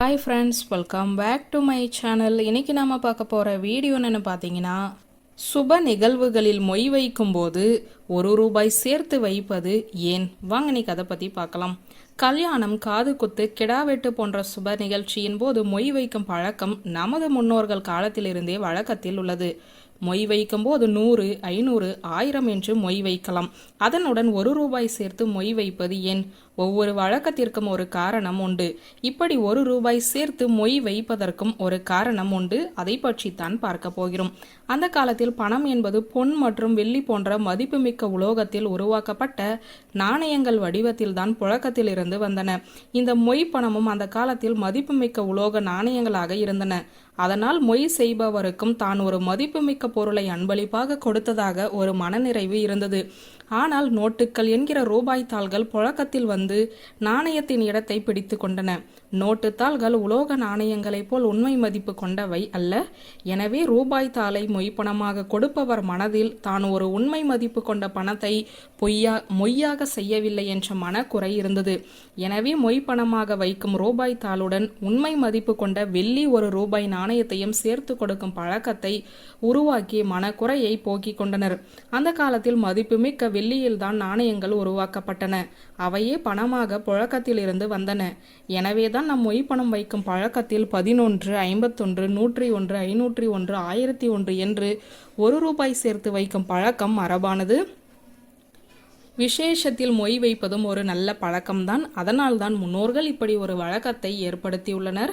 Hi friends welcome back to my channel இன்னைக்கு நாம பார்க்க போகிற வீடியோ பார்த்தீங்கன்னா சுப நிகழ்வுகளில் மொய் வைக்கும்போது ஒரு ரூபாய் சேர்த்து வைப்பது ஏன்? வாங்க நீ கதை பற்றி பார்க்கலாம். கல்யாணம் காது குத்து கிடாவெட்டு போன்ற சுப நிகழ்ச்சியின் போது மொய் வைக்கும் பழக்கம் நமது முன்னோர்கள் காலத்திலிருந்தே வழக்கத்தில் உள்ளது. மொய் வைக்கும்போது நூறு ஐநூறு ஆயிரம் என்று மொய் வைக்கலாம். அதனுடன் ஒரு ரூபாய் சேர்த்து மொய் வைப்பது ஏன்? ஒவ்வொரு வழக்கத்திற்கும் ஒரு காரணம் உண்டு. இப்படி ஒரு ரூபாய் சேர்த்து மொய் வைப்பதற்கும் ஒரு காரணம் உண்டு. அதை பற்றித்தான் பார்க்க போகிறோம். அந்த காலத்தில் பணம் என்பது பொன் மற்றும் வெள்ளி போன்ற மதிப்புமிக்க உலோகத்தில் உருவாக்கப்பட்ட நாணயங்கள் வடிவத்தில் தான் புழக்கத்தில் இருந்து வந்தன. இந்த மொய் பணமும் அந்த காலத்தில் மதிப்புமிக்க உலோக நாணயங்களாக இருந்தன. அதனால் மொய் செய்பவருக்கும் தான் ஒரு மதிப்புமிக்க பொருளை அன்பளிப்பாக கொடுத்ததாக ஒரு மனநிறைவு இருந்தது. ஆனால் நோட்டுக்கள் என்கிற ரூபாய் தாள்கள் புழக்கத்தில் வந்து நாணயத்தின் இடத்தை பிடித்து கொண்டன. நோட்டு தாள்கள் உலோக நாணயங்களைப் போல் உண்மை மதிப்பு கொண்டவை அல்ல. எனவே ரூபாய் தாளை மொய்ப்பணமாக கொடுப்பவர் மனதில் தான் ஒரு உண்மை மதிப்பு கொண்ட பணத்தை பொய்யா மொய்யாக செய்யவில்லை என்ற மனக்குறை இருந்தது. எனவே மொய்ப்பணமாக வைக்கும் ரூபாய் தாளுடன் உண்மை மதிப்பு கொண்ட வெள்ளி ஒரு ரூபாய் நாணயத்தையும் சேர்த்து கொடுக்கும் பழக்கத்தை உருவாக்கி மனக்குறையை போக்கிக் கொண்டனர். அந்த காலத்தில் மதிப்புமிக்க வெள்ளியில்தான் நாணயங்கள் உருவாக்கப்பட்டன. அவையே பணமாக புழக்கத்தில் இருந்து வந்தன. எனவேதான் நம் மொய் பணம் வைக்கும் பழக்கத்தில் பதினொன்று ஐம்பத்தொன்று நூற்றி ஒன்று ஐநூற்றி ஒன்று ஆயிரத்தி ஒன்று என்று ஒரு ரூபாய் சேர்த்து வைக்கும் பழக்கம் மரபானது. விசேஷத்தில் மொய் வைப்பதும் ஒரு நல்ல பழக்கம்தான். அதனால்தான் முன்னோர்கள் இப்படி ஒரு வழக்கத்தை ஏற்படுத்தியுள்ளனர்.